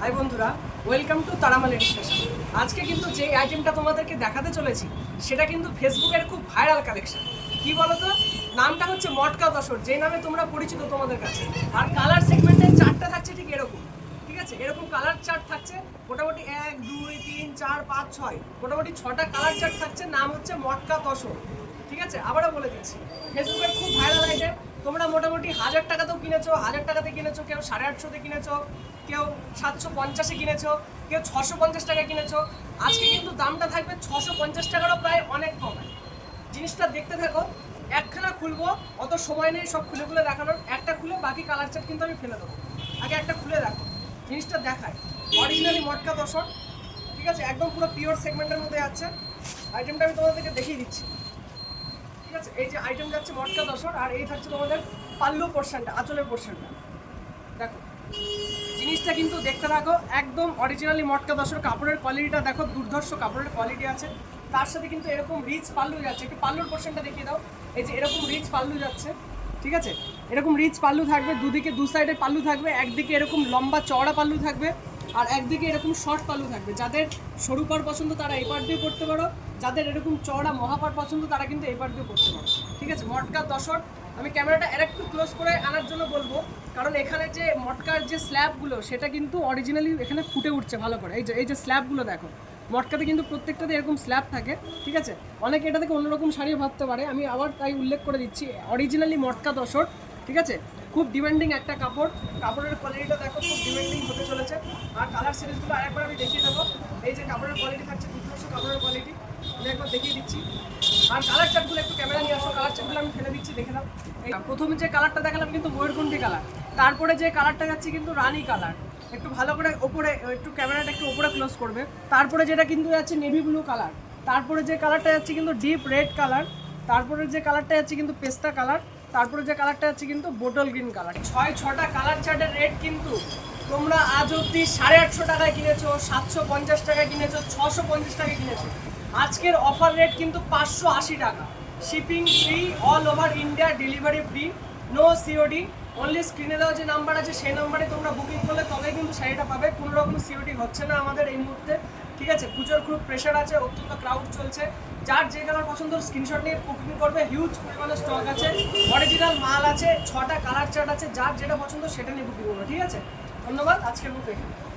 High বন্ধুরা welcome to তারামাল education আজকে কিন্তু যে আইটেমটা তোমাদেরকে দেখাতে চলেছি, সেটা কিন্তু ফেসবুকের খুব ভাইরাল কালেকশন কি বলতো? নামটা হচ্ছে মটকা দশর যে নামে তোমরা পরিচিত তোমাদের কাছে। আর কালার সেগমেন্টের চারটা থাকছে ঠিক এরকম, ঠিক আছে? এরকম কালার চার্ট থাকছে, মোটামুটি এক, দুই, তিন, চার, পাঁচ, ছয়। মোটামুটি ছটা কালার চার্ট থাকছে, নাম হচ্ছে মটকা দশর, ঠিক আছে? আবারও বলে দিচ্ছি, ফেসবুকের খুব ভাইরাল আইটেম তোমরা মোটামুটি হাজার টাকাতেও কিনেছো, হাজার টাকাতে কিনেছো, কেউ সাড়ে আটশোতে কিনেছো কেউ সাতশো পঞ্চাশে কিনেছো, কেউ ছশো পঞ্চাশ টাকা কিনেছো। আজকে কিন্তু দামটা থাকবে ছশো পঞ্চাশ টাকারও প্রায় অনেক কম। জিনিসটা দেখতে থাকো, একখানা খুলবো, অত সময় নেই সব খুলে খুলে দেখানোর, একটা খুলে বাকি কালার চার্ট কিন্তু আমি ফেলে দেবো। আগে একটা খুলে দেখো, জিনিসটা দেখায়। অরিজিনালি মটকা দশর ঠিক আছে? একদম পুরো পিওর সেগমেন্টের মধ্যে আছে। আইটেমটা আমি তোমাদেরকে দেখিয়ে দিচ্ছি। ঠিক আছে? এই যে আইটেম যাচ্ছে মটকা দশর আর এই থাকছে তোমাদের পাল্লু পোর্শনটা আঁচলের পোর্শনটা দেখো জিনিসটা কিন্তু দেখতে থাকো, একদম অরিজিনালি মটকা দশর কাপড়ের কোয়ালিটিটা দেখো, দুর্ধর্ষ কাপড়ের কোয়ালিটি আছে। তার সাথে কিন্তু এরকম রিচ পাল্লু যাচ্ছে, একটু পাল্লুর পোর্শনটা দেখিয়ে দাও। এই যে এরকম রিচ পাল্লু যাচ্ছে, ঠিক আছে? এরকম রিচ পাল্লু থাকবে, দুদিকে, দু সাইডে পাল্লু থাকবে, একদিকে এরকম লম্বা চওড়া পাল্লু থাকবে, আর একদিকে এরকম শর্ট পাল্লু থাকবে। যাদের সরু পার পছন্দ তারা এই পার দিয়ে পড়তে পারো, যাদের এরকম চওড়া মহাপার পছন্দ তারা কিন্তু এই পার দিয়ে পড়তে পারো। ঠিক আছে? মটকা দশর আমি ক্যামেরাটা আরেকটু ক্লোজ করে আনার জন্য বলব, কারণ এখানে যে মটকার যে স্ল্যাবগুলো সেটা কিন্তু অরিজিনালি এখানে ফুটে উঠছে ভালো করে। এই যে এই যে স্ল্যাবগুলো দেখো, মটকাতে কিন্তু প্রত্যেকটাতে এরকম স্ল্যাব থাকে, ঠিক আছে? অনেকে এটা থেকে অন্যরকম শাড়িও ভাবতে পারে। আমি আবার তাই উল্লেখ করে দিচ্ছি অরিজিনালি মটকা দশর, ঠিক আছে? খুব ডিমান্ডিং একটা কাপড়। কাপড়ের কোয়ালিটিটা দেখো, খুব ডিমান্ডিং হতে চলেছে। আর কালার সিরিজগুলো আরেকবার আমি দেখিয়ে দেবো। এই যে কাপড়ের কোয়ালিটি থাকছে দুশো কাপড়ের কোয়ালিটি দেখিয়ে দিচ্ছি। আর কালার চার্টগুলো একটু ক্যামেরা নিয়ে কালার আমি ফেলে দিচ্ছি, দেখে প্রথমে যে কালারটা দেখালাম কিন্তু ময়ূরকণ্ঠী কালার তারপরে যে কালারটা যাচ্ছে কিন্তু রানী কালার একটু ভালো করে ওপরে, একটু ক্যামেরাটা একটু ওপরে ক্লোজ করবে। তারপরে যেটা কিন্তু যাচ্ছে নেভি ব্লু কালার তারপরে যে কালারটা যাচ্ছে কিন্তু ডিপ রেড কালার তারপরে যে কালারটা যাচ্ছে কিন্তু পেস্তা কালার তারপরে যে কালারটা যাচ্ছে কিন্তু বোটল গ্রিন কালার ছয়, ছটা কালার চার্টের রেট কিন্তু তোমরা আজ অব্দি সাড়ে আটশো টাকায় কিনেছো, সাতশো পঞ্চাশ টাকায় কিনেছো, ছশো পঞ্চাশ টাকায় কিনেছো। আজকের অফার রেট কিন্তু পাঁচশো আশি টাকা। Shipping free all over India delivery free no COD only স্ক্রিনে দেওয়া যে নাম্বার আছে, সেই নাম্বারে তোমরা বুকিং করলে তবে কিন্তু শাড়িটা পাবে। কোনো রকম সিওডি হচ্ছে না আমাদের এই মুহূর্তে, ঠিক আছে? পুজোর খুব প্রেশার আছে, অত্যন্ত ক্রাউড চলছে। যার যে কালার পছন্দ স্ক্রিনশট নিয়ে বুকিং করবে হিউজ পরিমাণে স্টক আছে অরিজিনাল মাল আছে, ছটা কালার চার্ট আছে, যার যেটা পছন্দ সেটা নিয়ে বুকিং করবে, ঠিক আছে? ধন্যবাদ, আজকের এখানে।